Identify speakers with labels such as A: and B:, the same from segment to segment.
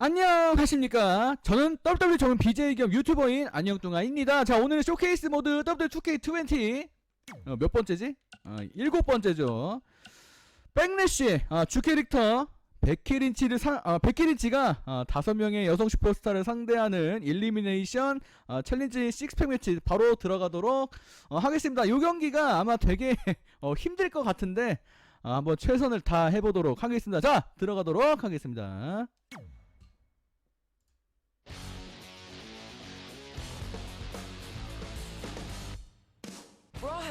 A: 안녕하십니까. 저는 WWE 전문 BJ 겸 유튜버인 안녕뚱아입니다. 자, 오늘은 쇼케이스 모드 WWE 2K20 어, 몇 번째지? 어, 일곱 번째죠. 백래쉬의 아, 주 캐릭터 베키린치를 상, 아, 베키린치가 아, 다섯 명의 여성 슈퍼스타를 상대하는 일리미네이션 아, 챌린지 식스팩 매치 바로 들어가도록 어, 하겠습니다. 이 경기가 아마 되게 어, 힘들 것 같은데 아, 한번 최선을 다 해보도록 하겠습니다. 자, 들어가도록 하겠습니다.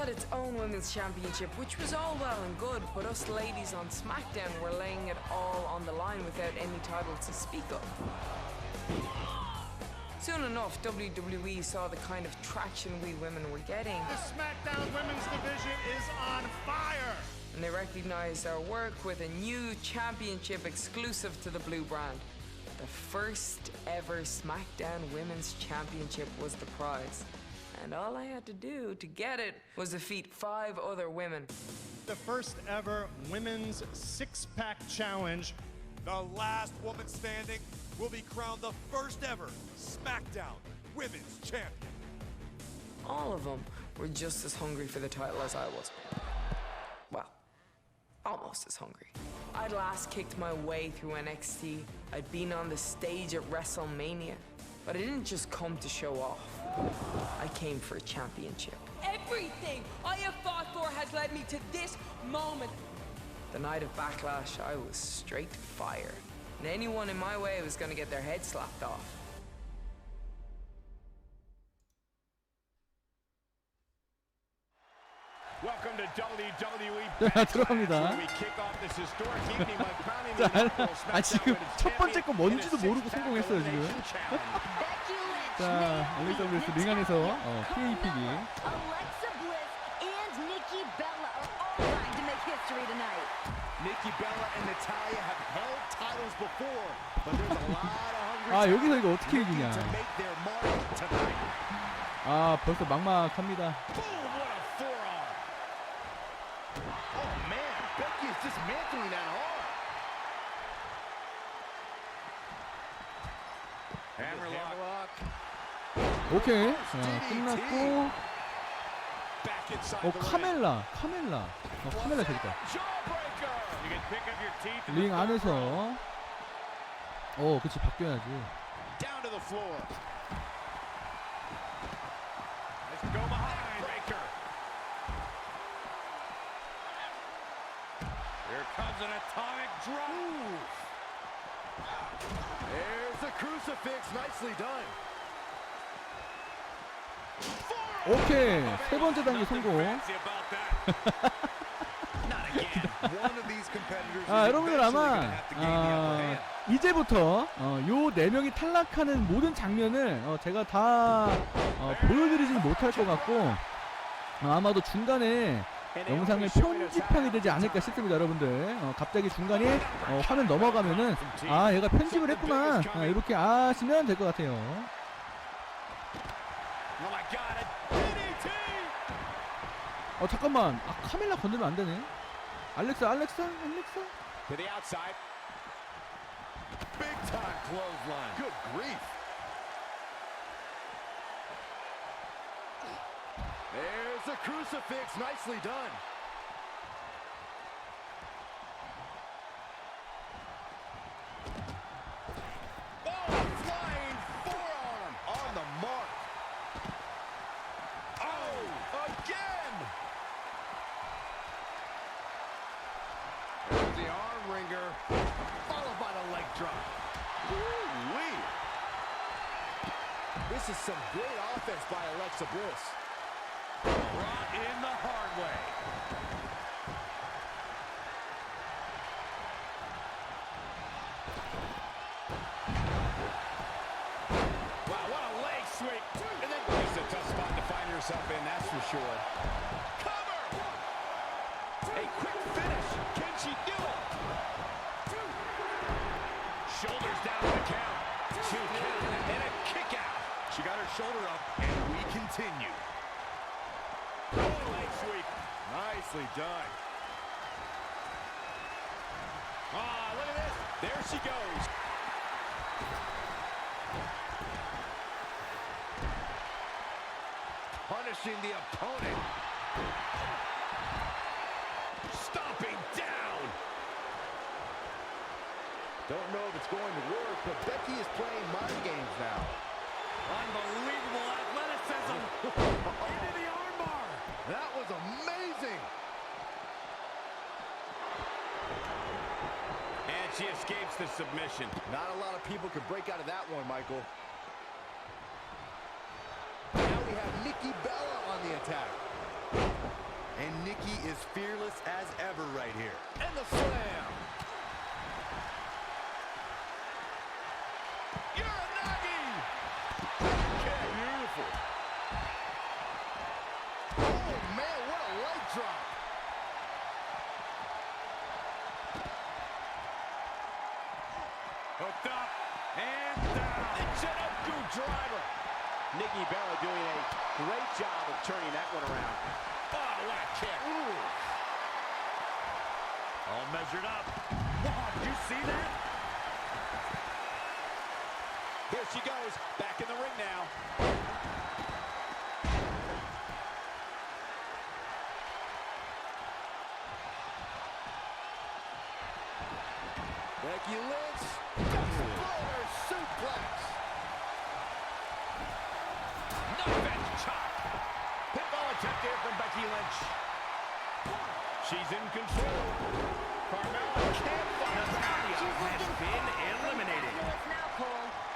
B: Had its own women's championship, which was all well and good, but us ladies on SmackDown were laying it all on the line without any title to speak of. Soon enough, WWE saw the kind of traction we women were getting,
C: The SmackDown Women's Division is on fire.
B: and they recognized our work with a new championship exclusive to the Blue brand. The first ever SmackDown Women's Championship was the prize. And all I had to do to get it was defeat five other women.
C: The first ever Women's Six Pack Challenge.
D: The last woman standing will be crowned the first ever SmackDown Women's Champion.
B: All of them were just as hungry for the title as I was. Well, almost as hungry. I'd last kicked my way through NXT. I'd been on the stage at WrestleMania. But I didn't just come to show off. I came for a championship.
E: Everything I have fought for has led me to this moment.
B: The night of Backlash, I was straight to fire. And anyone in my way was gonna get their head slapped off.
F: Welcome to WWE
A: 자, 들어갑니다.
F: We kick off this historic evening by crowning
A: 자,
F: the inaugural
A: 아, 지금
F: SmackDown
A: 첫 번째 거
F: Women's
A: 뭔지도
F: Champion
A: 모르고
F: in a
A: 성공했어요, 지금. 자, LAWS 링 안에서 어, PAPD.
G: Alexa Bliss and Nikki Bella are all trying to make history tonight.
F: Nikki Bella and Natalia have held titles before, but there's a lot of hungry
A: 아, 여기서 이거 어떻게 이기냐. 아, 벌써 막막합니다. 오케이. 자, 끝났고. 어. 카멜라. 카멜라. 어, 카멜라
F: teeth.
A: 링 안에서. 어, 그치, 바뀌어야지.
F: comes an atomic drop. There's the crucifix. Nicely done.
A: 오케이. 세 번째 단계 성공. 아, 여러분들 아마 아. 이제부터 어, 요네 명이 탈락하는 모든 장면을 어, 제가 다 어, 보여드리지는 못할 것 같고 어, 아마도 중간에 영상을 편집하게 되지 않을까 싶습니다, 여러분들. 어, 갑자기 중간에 어, 화면 넘어가면은 아 얘가 편집을 했구나 아, 이렇게 아시면 될 것 같아요.
F: Oh my God! A DDT.
A: 어 잠깐만, 아 카멜라 건들면 안 되네. 알렉사, 알렉사, 알렉사.
F: To the outside. Big time clothesline. Good grief. There's the crucifix. Nicely done. The arm wringer, followed by the leg drop. Woo-wee. This is some great offense by Alexa Bliss. Brought in the hard way. Wow, what a leg sweep. And then it's a tough spot to find yourself in, that's for sure. Nicely done. Ah, look at this. There she goes. Punishing the opponent. Stomping down. Don't know if it's going to work, but Becky is playing mind games now.
D: Unbelievable athleticism. Into the armbar.
F: That was amazing.
D: And she escapes the submission.
F: Not a lot of people could break out of that one, Michael. Now we have Nikki Bella on the attack. And Nikki is fearless as ever right here. And the slam. Uranagi! Okay, beautiful. Oh, man, what a leg drop.
D: Hooked up and down.
F: Ichinoku driver.
H: Nikki Bella doing a great job of turning that one around.
D: Oh, what a kick. All measured up. Wow, did you see that?
H: Here she goes, back in the ring now.
F: Becky Lynch.
D: Pinball attempt here from Becky Lynch. She's in control. Carmella can't find
G: She's
D: has been eliminated.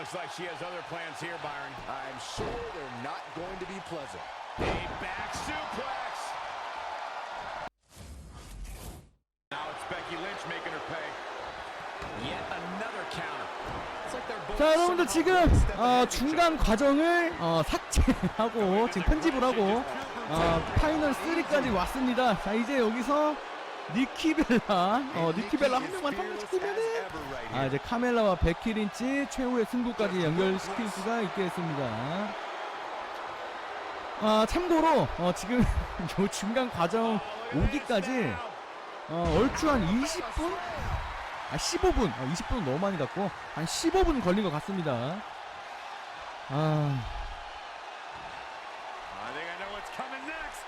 D: Looks like she has other plans here, Byron.
F: I'm sure they're not going to be pleasant.
D: A back suplex. Now it's Becky Lynch making her pay.
H: Yet another counter.
A: 자 여러분들 지금 어, 중간 과정을 어, 삭제하고 지금 편집을 하고 어, 파이널 3까지 왔습니다. 자 이제 여기서 니키벨라 어, 니키벨라 한 명만 성공시키면은 아 이제 카멜라와 베키 린치 최후의 승부까지 연결시킬 수가 있겠습니다. 아 참고로 어, 지금 요 중간 과정 오기까지 어, 얼추 한 20분? 아 15분 어, 20분은 너무 많이 갔고 한 15분 걸린 것 같습니다. 아
D: I think I know what's coming next.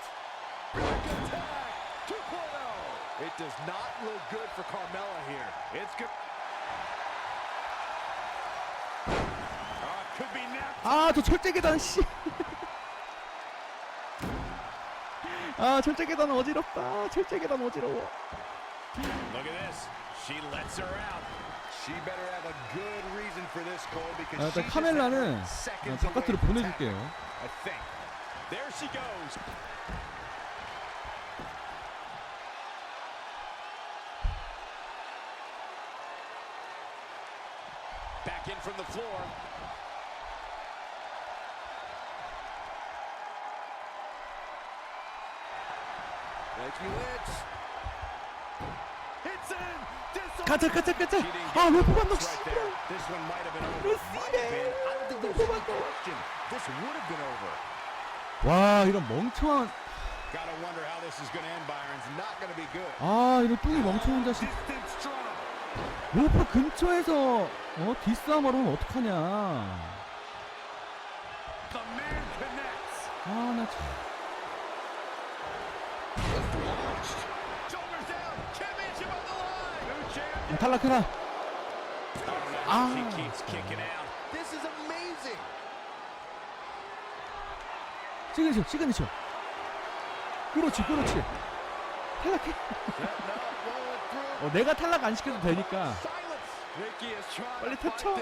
F: Attack 2.0. It does not look good for Carmella here.
D: It's good. Uh, could be napped.
A: 아, 저 철제 계단 씨. 아, 철제 계단 어지럽다. 철제 계단 어지러워.
D: Look at this. She lets her out.
F: She better have a good reason for this, Cole, because
A: 아,
F: she
A: 일단
F: just
A: 카멜라는
F: had
A: 어,
F: seconds
A: 바깥으로
F: away from
A: 보내줄게요.
D: I think. There she goes.
H: from the floor.
F: Becky Lynch.
D: It's in. Dis-
A: 가자, 가자, 가자.
D: She didn't
A: 아,
D: get
A: 왜
D: the
A: 뽑았노?
D: points right there. This one might have been over.
A: 왜
F: Might have been. I don't think there's any question. This would have been over.
A: 와, 이런 멍청한.
D: Gotta wonder how this is gonna end, Byron.
F: It's not going to be good.
A: 아, 이런 뚱이 멍청한 자식.
D: Distance drop.
A: 로프 근처에서 어 뒷싸움하러 오면 어떡하냐. 아, 나 참. 탈락해라.
D: Ah.
A: 아. 시그니처, 시그니처. 그렇지, 그렇지. 탈락해. 어, 내가 탈락 안 시켜도 되니까. 빨리 터쳐.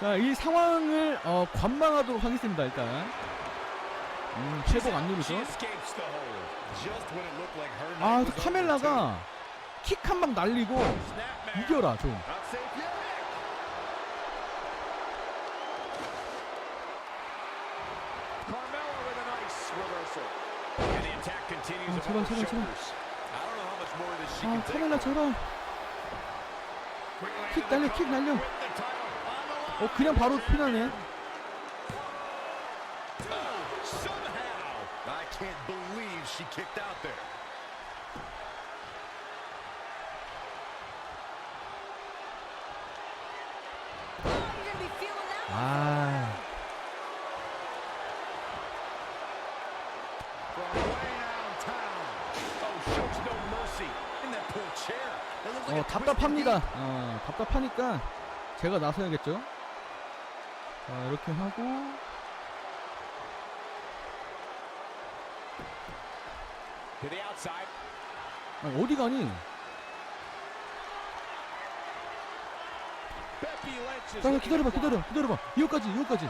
A: 자, 이 상황을 어, 관망하도록 하겠습니다, 일단. 음, 회복 안 누르죠? 아, 카멜라가 킥 한 방 날리고. 이겨라, 좀.
F: Not safe yet.
D: Carmella with a nice reversal. And the attack continues
A: 어,
D: of
A: 제발, 제발, 제발. 아. 카멜라 제발 킥 날려 킥 날려. 어 그냥 바로 피나네
F: Somehow. I can't believe she kicked out there.
A: 어, 답답합니다. 어, 답답하니까 제가 나서야겠죠. 자, 이렇게 하고. 아니, 어디 가니?
H: Looking
A: 기다려봐, 기다려, 기다려봐. 이거까지, 이거까지.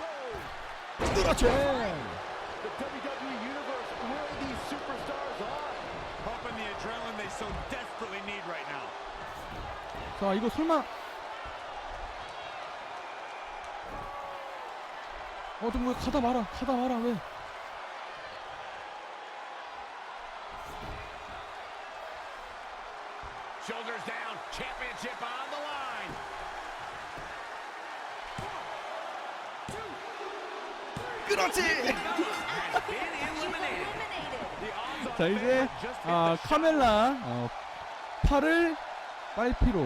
D: Pumping the adrenaline they so desperately need right now.
A: 자, 이거 설마? 어, 좀 왜 가다 말아, 가다 말아 왜?
D: Shoulders down. Championship on the line.
A: 그렇지. 자, 이제 아, 카멜라 어, 팔을 빨피로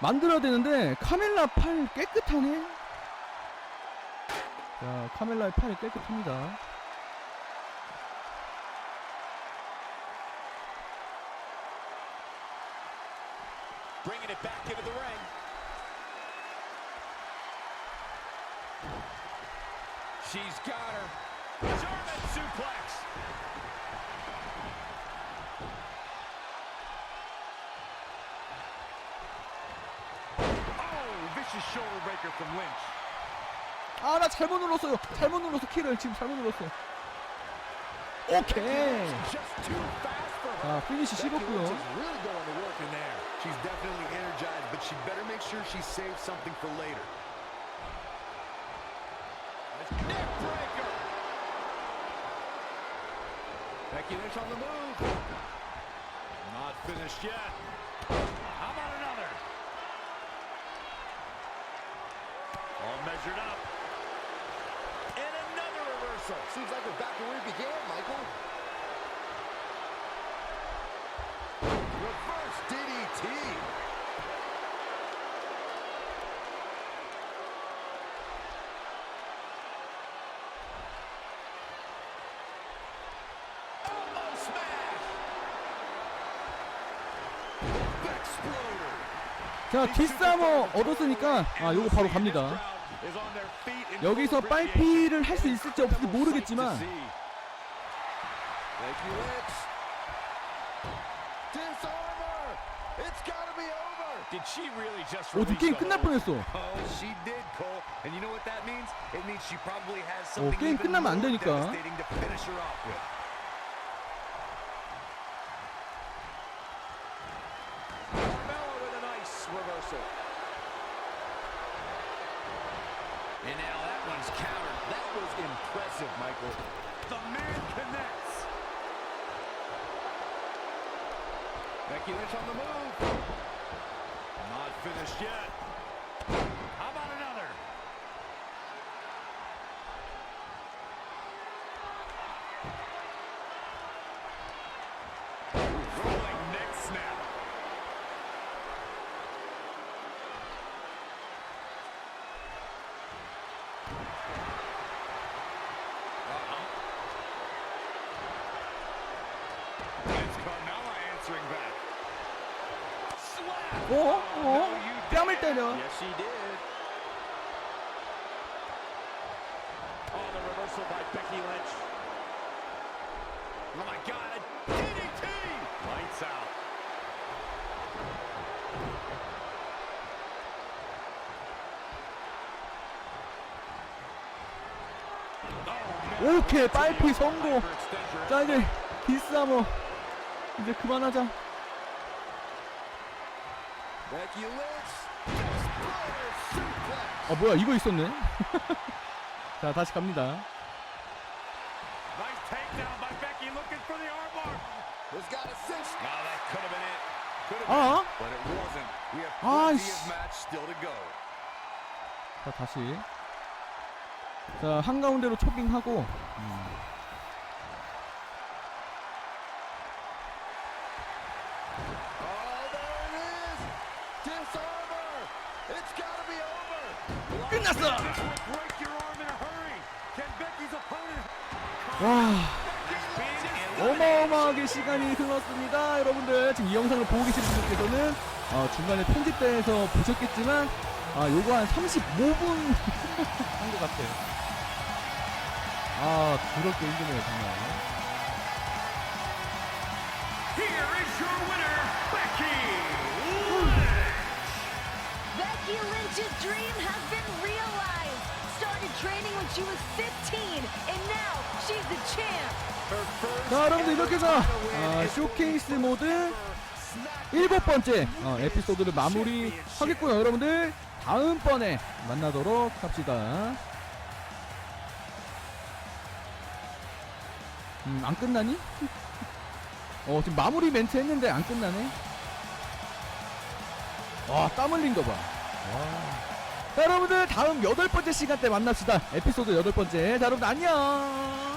A: 만들어야 되는데 카멜라 팔 깨끗하네. 자, 카멜라의 팔이 깨끗합니다.
D: She's got her. German suplex.
A: 아, 나 잘못 눌렀어요. 잘못 눌렀어. 키를 지금 잘못 눌렀어. 오케이.
F: Just too fast for her.
A: 자, 피니시
F: Becky Lynch
A: 씹었고요.
F: is really going to work in there. She's definitely energized, but she better make sure she saves something for later.
D: Neck breaker.
H: Becky Lynch on the move.
D: Not finished yet. Measured up. And another reversal.
H: Seems like we're back to where we began, Michael.
F: Reverse DDT.
D: Oh, smash.
F: Exploder.
A: 자, 뒷사모 얻었으니까 아, 요거 바로 갑니다.
D: Is on their feet in
A: 여기서. 빨피를 할 수 있을지 없을지 모르겠지만 오, 지금
D: release
A: 게임 끝날? 뻔했어.
F: Oh,
A: 어,
F: something
A: 게임 끝나면 안 되니까.
F: devastating
D: And now that one's countered.
H: That was impressive, Michael.
D: The man connects.
H: Becky Lynch on the move.
D: Not finished yet.
A: 어? 어? 뺨을 때려.
H: Oh.
D: Oh.
A: 오케이, 빨피 성공. 자, 이제 뒷사모 이제 그만하자.
H: Becky Lynch. Exploder suplex.
A: 아, 뭐야, 이거 있었네. 자, 다시 갑니다.
D: Nice takedown by Becky looking for the armbar.
F: has got a cinch. Now that could have been it. Could have
A: 아,
F: been, but it wasn't. We have
A: Ah,
F: plenty
A: 씨.
F: of match still to go.
A: 자 다시. 자 한가운데로 초빙하고. 음.
F: Oh, there it is. Disarmor. It's got to be over.
A: 끝났어. 와. 어마어마하게 시간이 흘렀습니다. 여러분들 지금 이 영상을 보고 계신 분들께서는 어, 중간에 편집대에서 보셨겠지만 아 요거 한 35분 한 것 같아요. 아 그렇게 힘드네요 정말.
D: Here is your winner, Becky
G: Becky Lynch's dream has been realized. Started training when she was 15, and now she's the champ.
A: 자 여러분들 이렇게 해서 아, 쇼케이스 모드 일곱 번째 어, 에피소드를 마무리 하겠고요 여러분들 다음번에 만나도록 합시다 음, 안 끝나니? 어 지금 마무리 멘트 했는데 안 끝나네 와땀 흘린 거봐 자 여러분들 다음 여덟 번째 시간 때 만납시다. 에피소드 여덟 번째. 자 여러분들 안녕